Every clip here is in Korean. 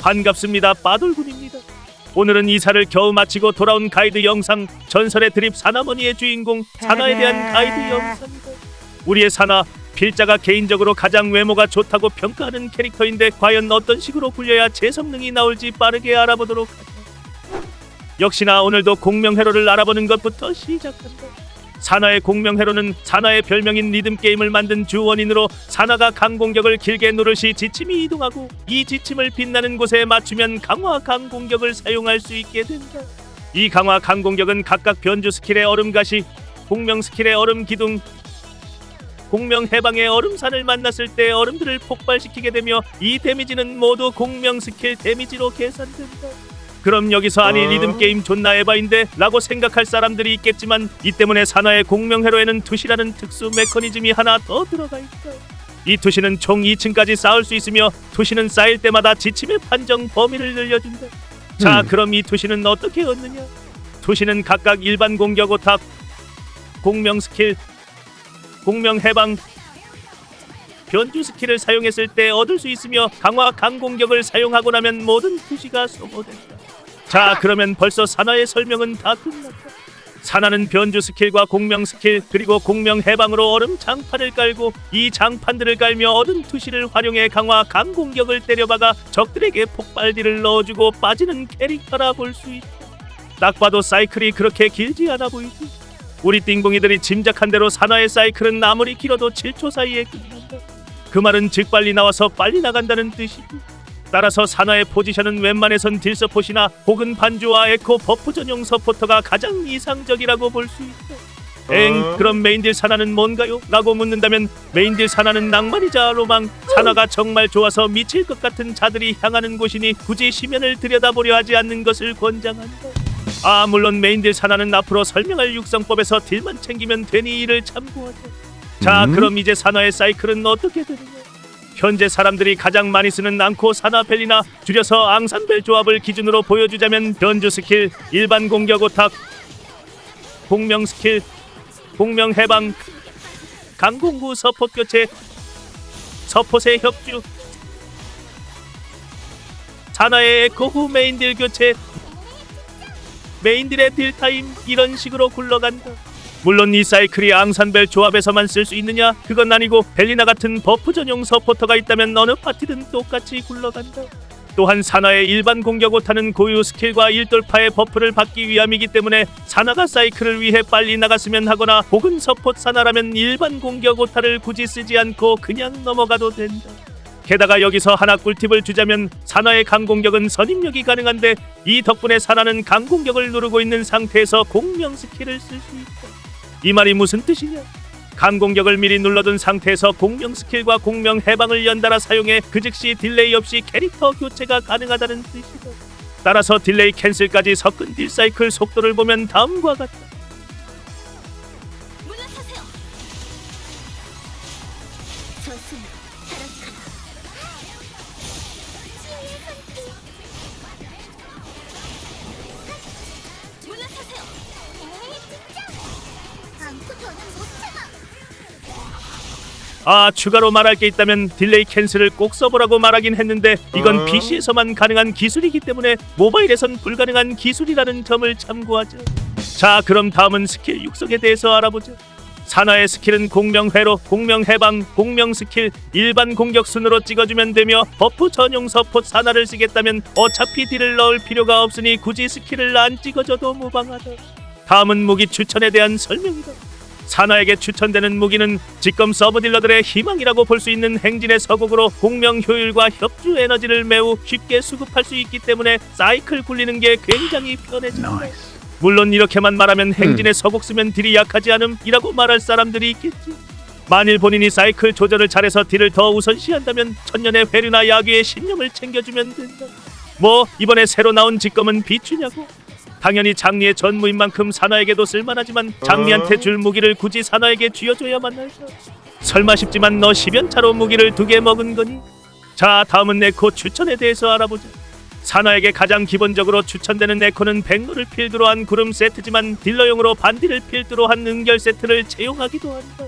반갑습니다. 빠돌군입니다. 오늘은 이사를 겨우 마치고 돌아온 가이드 영상 전설의 드립 사나머니의 주인공 사나에 대한 가이드 영상입니다. 우리의 사나 필자가 개인적으로 가장 외모가 좋다고 평가하는 캐릭터인데 과연 어떤 식으로 굴려야 제 성능이 나올지 빠르게 알아보도록 하죠. 역시나 오늘도 공명회로를 알아보는 것부터 시작한다. 사나의 공명회로는 사나의 별명인 리듬 게임을 만든 주원인으로 사나가 강공격을 길게 누르시 지침이 이동하고 이 지침을 빛나는 곳에 맞추면 강화 강공격을 사용할 수 있게 된다. 이 강화 강공격은 각각 변주 스킬의 얼음 가시, 공명 스킬의 얼음 기둥, 공명 해방의 얼음산을 만났을 때 얼음들을 폭발시키게 되며 이 데미지는 모두 공명 스킬 데미지로 계산된다. 그럼 여기서 아니 어? 리듬 게임 존나 에바인데 라고 생각할 사람들이 있겠지만 이 때문에 산하의 공명회로에는 투시라는 특수 메커니즘이 하나 더 들어가 있다. 이 투시는 총 2층까지 쌓을 수 있으며 투시는 쌓일 때마다 지침의 판정 범위를 늘려준다. 자 음. 그럼 이 투시는 어떻게 얻느냐? 투시는 각각 일반 공격 오탑, 공명 스킬, 공명 해방, 변주 스킬을 사용했을 때 얻을 수 있으며 강화 강공격을 사용하고 나면 모든 투시가 소모된다. 자 그러면 벌써 산화의 설명은 다 끝났다. 산화는 변주 스킬과 공명 스킬 그리고 공명 해방으로 얼음 장판을 깔고 이 장판들을 깔며 얻은 투시를 활용해 강화 강공격을 때려박아 적들에게 폭발딜을 넣어주고 빠지는 캐릭터라 볼 수 있다. 딱 봐도 사이클이 그렇게 길지 않아 보이지. 우리 띵봉이들이 짐작한 대로 산화의 사이클은 아무리 길어도 7초 사이에 끝난다. 그 말은 즉 빨리 나와서 빨리 나간다는 뜻이고 따라서 산화의 포지션은 웬만해선 딜서폿이나 혹은 반주와 에코 버프 전용 서포터가 가장 이상적이라고 볼 수 있다. 엥 어? 그럼 메인딜 산화는 뭔가요? 라고 묻는다면 메인딜 산화는 낭만이자 로망 산화가 정말 좋아서 미칠 것 같은 자들이 향하는 곳이니 굳이 시면을 들여다보려 하지 않는 것을 권장한다. 아 물론 메인딜 산화는 앞으로 설명할 육성법에서 딜만 챙기면 되니 이를 참고하자. 자 음? 그럼 이제 산화의 사이클은 어떻게 되느냐? 현재 사람들이 가장 많이 쓰는 앙코 사나벨리나 줄여서 앙산벨 조합을 기준으로 보여주자면 변주 스킬, 일반 공격 오탁, 공명 스킬, 공명 해방, 강공구 서폿 교체, 서폿의 협주, 사나의 에코 후 메인딜 교체, 메인딜의 딜 타임 이런 식으로 굴러간다. 물론 이 사이클이 앙산벨 조합에서만 쓸 수 있느냐? 그건 아니고 벨리나 같은 버프 전용 서포터가 있다면 어느 파티든 똑같이 굴러간다. 또한 사나의 일반 공격 오타는 고유 스킬과 일돌파의 버프를 받기 위함이기 때문에 사나가 사이클을 위해 빨리 나갔으면 하거나 혹은 서포트 사나라면 일반 공격 오타를 굳이 쓰지 않고 그냥 넘어가도 된다. 게다가 여기서 하나 꿀팁을 주자면 사나의 강공격은 선입력이 가능한데 이 덕분에 사나는 강공격을 누르고 있는 상태에서 공명 스킬을 쓸 수 있다. 이 말이 무슨 뜻이냐? 강공격을 미리 눌러둔 상태에서 공명 스킬과 공명 해방을 연달아 사용해 그 즉시 딜레이 없이 캐릭터 교체가 가능하다는 뜻이다. 따라서 딜레이 캔슬까지 섞은 딜 사이클 속도를 보면 다음과 같다. 아 추가로 말할 게 있다면 딜레이 캔슬을 꼭 써보라고 말하긴 했는데 이건 어? PC에서만 가능한 기술이기 때문에 모바일에선 불가능한 기술이라는 점을 참고하자. 자 그럼 다음은 스킬 육성에 대해서 알아보자. 산화의 스킬은 공명 회로, 공명 해방, 공명 스킬, 일반 공격 순으로 찍어주면 되며 버프 전용 서폿 산화를 쓰겠다면 어차피 딜을 넣을 필요가 없으니 굳이 스킬을 안 찍어줘도 무방하다. 다음은 무기 추천에 대한 설명이다. 사나에게 추천되는 무기는 직검 서브 딜러들의 희망이라고 볼 수 있는 행진의 서곡으로 공명 효율과 협주 에너지를 매우 쉽게 수급할 수 있기 때문에 사이클 굴리는 게 굉장히 편해진다. 물론 이렇게만 말하면 행진의 서곡 쓰면 딜이 약하지 않음이라고 말할 사람들이 있겠지. 만일 본인이 사이클 조절을 잘해서 딜을 더 우선시한다면 천년의 회류나 야귀의 신념을 챙겨주면 된다. 뭐 이번에 새로 나온 직검은 비추냐고? 당연히 장리의 전무인 만큼 사나에게도 쓸만하지만 장리한테 줄 무기를 굳이 사나에게 쥐어줘야만 할까? 설마 싶지만 너 10연차로 무기를 두 개 먹은 거니? 자 다음은 에코 추천에 대해서 알아보자. 사나에게 가장 기본적으로 추천되는 에코는 백로를 필두로 한 구름 세트지만 딜러용으로 반디를 필두로 한 응결 세트를 채용하기도 한다.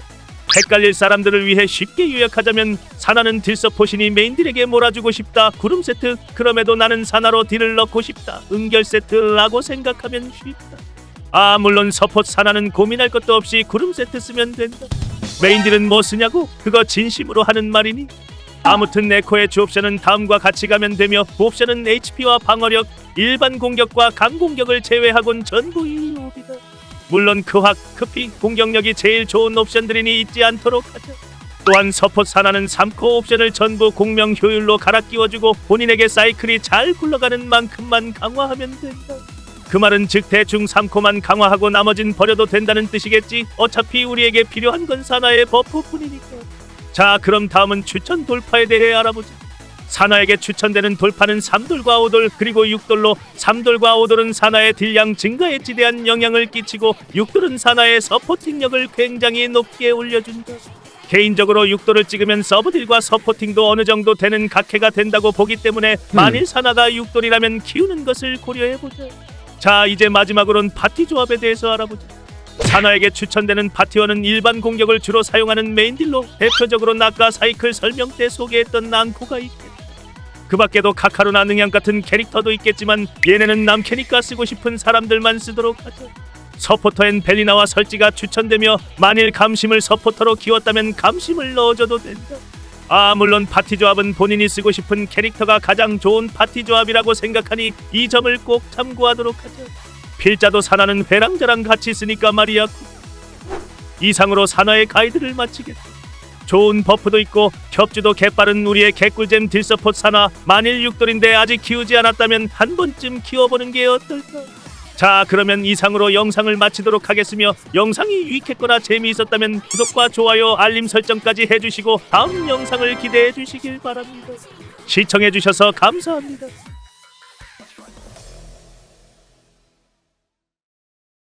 헷갈릴 사람들을 위해 쉽게 요약하자면 사나는 딜 서포신이 메인딜에게 몰아주고 싶다. 구름 세트 그럼에도 나는 사나로 딜을 넣고 싶다. 은결 세트라고 생각하면 쉽다. 아 물론 서포트 사나는 고민할 것도 없이 구름 세트 쓰면 된다. 메인딜은 뭐 쓰냐고? 그거 진심으로 하는 말이니? 아무튼 네코의 주옵션은 다음과 같이 가면 되며 부옵션은 HP와 방어력 일반 공격과 강 공격을 제외하곤 전부 이옵이다 물론 크학, 크피, 공격력이 제일 좋은 옵션들이니 잊지 않도록 하자. 또한 서포트 사나는 3코 옵션을 전부 공명 효율로 갈아 끼워주고 본인에게 사이클이 잘 굴러가는 만큼만 강화하면 된다. 그 말은 즉 대충 3코만 강화하고 나머진 버려도 된다는 뜻이겠지. 어차피 우리에게 필요한 건 사나의 버프뿐이니까. 자 그럼 다음은 추천 돌파에 대해 알아보자. 사나에게 추천되는 돌파는 3돌과 5돌 그리고 6돌로 3돌과 5돌은 사나의 딜량 증가에 지대한 영향을 끼치고 6돌은 사나의 서포팅력을 굉장히 높게 올려준다. 개인적으로 6돌을 찍으면 서브딜과 서포팅도 어느 정도 되는 각해가 된다고 보기 때문에 만일 사나가 6돌이라면 키우는 것을 고려해보자. 자 이제 마지막으로는 파티 조합에 대해서 알아보자. 사나에게 추천되는 파티원은 일반 공격을 주로 사용하는 메인딜로 대표적으로 나까 사이클 설명 때 소개했던 낭코가 있겠다. 그 밖에도 카카로나 능양 같은 캐릭터도 있겠지만 얘네는 남캐니까 쓰고 싶은 사람들만 쓰도록 하죠. 서포터엔 벨리나와 설지가 추천되며 만일 감심을 서포터로 키웠다면 감심을 넣어줘도 된다. 아 물론 파티 조합은 본인이 쓰고 싶은 캐릭터가 가장 좋은 파티 조합이라고 생각하니 이 점을 꼭 참고하도록 하죠. 필자도 사나는 회랑자랑 같이 쓰니까 말이야. 이상으로 산화의 가이드를 마치겠다. 좋은 버프도 있고 겹주도 개빠른 우리의 개꿀잼 딜서포트 산화 만일 육돌인데 아직 키우지 않았다면 한 번쯤 키워보는 게 어떨까? 자 그러면 이상으로 영상을 마치도록 하겠으며 영상이 유익했거나 재미있었다면 구독과 좋아요 알림 설정까지 해주시고 다음 영상을 기대해 주시길 바랍니다. 시청해 주셔서 감사합니다.